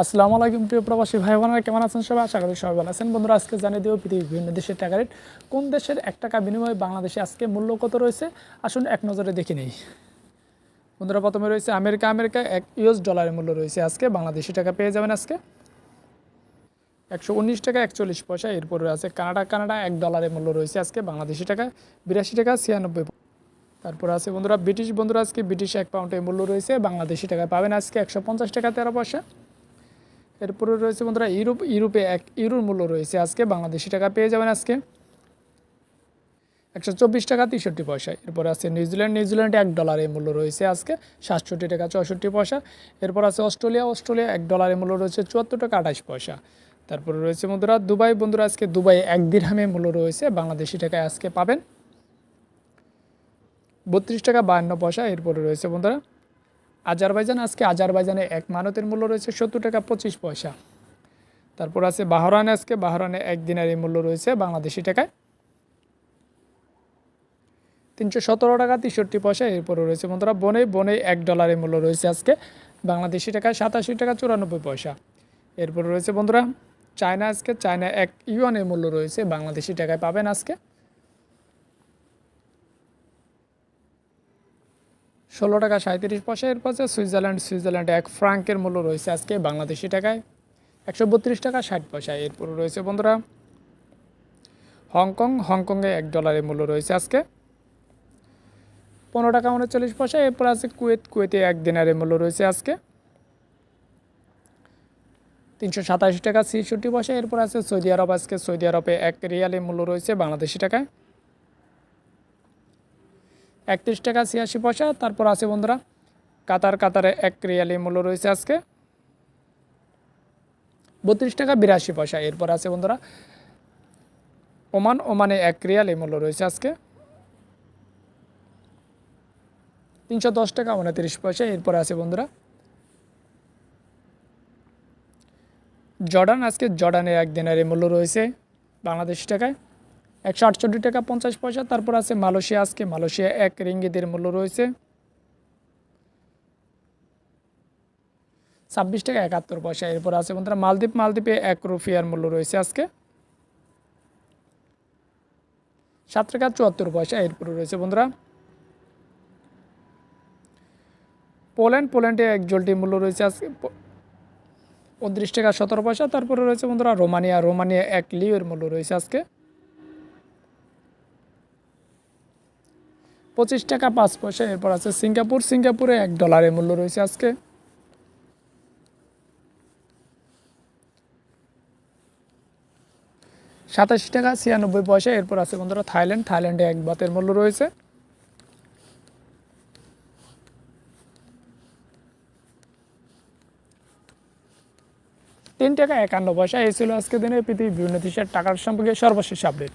আসসালামু আলাইকুম প্রিয় প্রবাসী ভাই বোনেরা কেমন আছেন সবাই? আশা করি সবাই ভালো আছেন। বন্ধুরা, আজকে জানিয়ে দেবো পৃথিবীর বিভিন্ন দেশের টাকা রেট। কোন দেশের এক টাকা বিনিময়ে বাংলাদেশে আজকে মূল্য কত রয়েছে? আসুন এক নজরে দেখে নেই। বন্ধুরা, প্রথমে রয়েছে আমেরিকা। আমেরিকা এক ইউএস ডলারের মূল্য রয়েছে আজকে। বাংলাদেশি টাকা পেয়ে যাবেন আজকে। একশো উনিশ টাকা, একচল্লিশ পয়সা। এরপরে আছে কানাডা। কানাডা এক ডলারের মূল্য রয়েছে আজকে বাংলাদেশি টাকা। বিরাশি টাকা, ছিয়ানব্বই তারপর আছে বন্ধুরা, ব্রিটিশ। বন্ধুরা, আজকে ব্রিটিশ এক পাউন্ডের মূল্য রয়েছে। বাংলাদেশি টাকা পাবেন আজকে একশো পঞ্চাশ টাকা, তেরো পয়সা। এরপরে রয়েছে বন্ধুরা, ইউরোপ, ইউরোপে এক ইউরোর মূল্য রয়েছে আজকে, বাংলাদেশি টাকা পেয়ে যাবেন আজকে। একশো চব্বিশ টাকা তেষট্টি পয়সা। এরপর আছে নিউজিল্যান্ড নিউজিল্যান্ডে এক ডলারের মূল্য রয়েছে আজকে, সাতষট্টি টাকা চৌষট্টি পয়সা। এরপর আছে অস্ট্রেলিয়া অস্ট্রেলিয়া এক ডলারের মূল্য রয়েছে চুয়াত্তর টাকা আঠাশ পয়সা। তারপরে রয়েছে বন্ধুরা, দুবাই। বন্ধুরা, আজকে দুবাই এক দিরহামে মূল্য রয়েছে, বাংলাদেশি টাকায় আজকে পাবেন। বত্রিশ টাকা বাহান্ন পয়সা। এরপরে রয়েছে বন্ধুরা আজারবাইজান, আজকে আজারবাইজানে এক মানতের মূল্য রয়েছে সত্তর টাকা পঁচিশ পয়সা। তারপর আছে বাহরানে আজকে বাহরানে এক দিনের মূল্য রয়েছে বাংলাদেশি টাকায়। তিনশো সতেরো টাকা তেষট্টি পয়সা এরপরে রয়েছে বন্ধুরা, বনে বনে এক ডলারের মূল্য রয়েছে আজকে বাংলাদেশি টাকায় সাতাশি টাকা চুরানব্বই পয়সা। এরপরে রয়েছে বন্ধুরা, চায়না আজকে, চায়না এক ইউয়ানের মূল্য রয়েছে বাংলাদেশি টাকায় পাবেন আজকে। ষোলো টাকা সাঁত্রিশ পয়সা এর পাশে সুইজারল্যান্ড সুইজারল্যান্ড এক ফ্রাঙ্কের মূল্য রয়েছে আজকে বাংলাদেশি টাকায়। একশো বত্রিশ টাকা ষাট পয়সা এরপর রয়েছে বন্ধুরা। হংকং, হংকংয়ে এক ডলারের মূল্য রয়েছে আজকে। পনেরো টাকা উনচল্লিশ পয়সা, এরপর আছে কুয়েত, কুয়েতে এক দিনারের মূল্য রয়েছে আজকে। তিনশো সাতাশি টাকা ছিষট্টি পয়সা, এরপর আছে সৌদি আরব, আজকে সৌদি আরবে এক রিয়ালের মূল্য রয়েছে বাংলাদেশি টাকায়। একত্রিশ টাকা ছিয়াশি পয়সা। তারপর আছে বন্ধুরা, কাতার কাতারে এক রিয়ালের মূল্য রয়েছে আজকে। বত্রিশ টাকা বিরাশি পয়সা। এরপর আছে বন্ধুরা, ওমান, ওমানে এক রিয়ালের মূল্য রয়েছে আজকে। তিনশো দশ টাকা উনত্রিশ পয়সা। এরপর আছে বন্ধুরা, জর্ডান। আজকে জর্ডানের এক দিনের মূল্য রয়েছে বাংলাদেশ টাকায়। একশো আটষট্টি টাকা পঞ্চাশ পয়সা, তারপর আছে মালয়েশিয়া, আজকে মালয়েশিয়া এক রিঙ্গিতের মূল্য রয়েছে ছাব্বিশ টাকা একাত্তর পয়সা। এরপর আছে বন্ধুরা মালদ্বীপ, মালদ্বীপে এক রুফিয়ার মূল্য রয়েছে আজকে সাত টাকা চুয়াত্তর পয়সা। এরপরে রয়েছে বন্ধুরা পোল্যান্ড, পোল্যান্ডে এক জলটির মূল্য রয়েছে আজকে উনত্রিশ টাকা সতেরো পয়সা। তারপরে রয়েছে বন্ধুরা রোমানিয়া রোমানিয়া এক লিওর মূল্য রয়েছে আজকে পঁচিশ টাকা পাঁচ পয়সা এরপর আছে সিঙ্গাপুর। সিঙ্গাপুরে এক ডলারের মূল্য রয়েছে আজকে। সাতাশি টাকা ছিয়ানব্বই পয়সা এরপর আছে বন্ধুরা থাইল্যান্ড। থাইল্যান্ডে এক বাতের মূল্য রয়েছে। তিন টাকা একান্ন পয়সা, এই ছিল আজকে দিনে পৃথিবীর বিভিন্ন দেশের টাকার সম্পর্কে সর্বশেষ আপডেট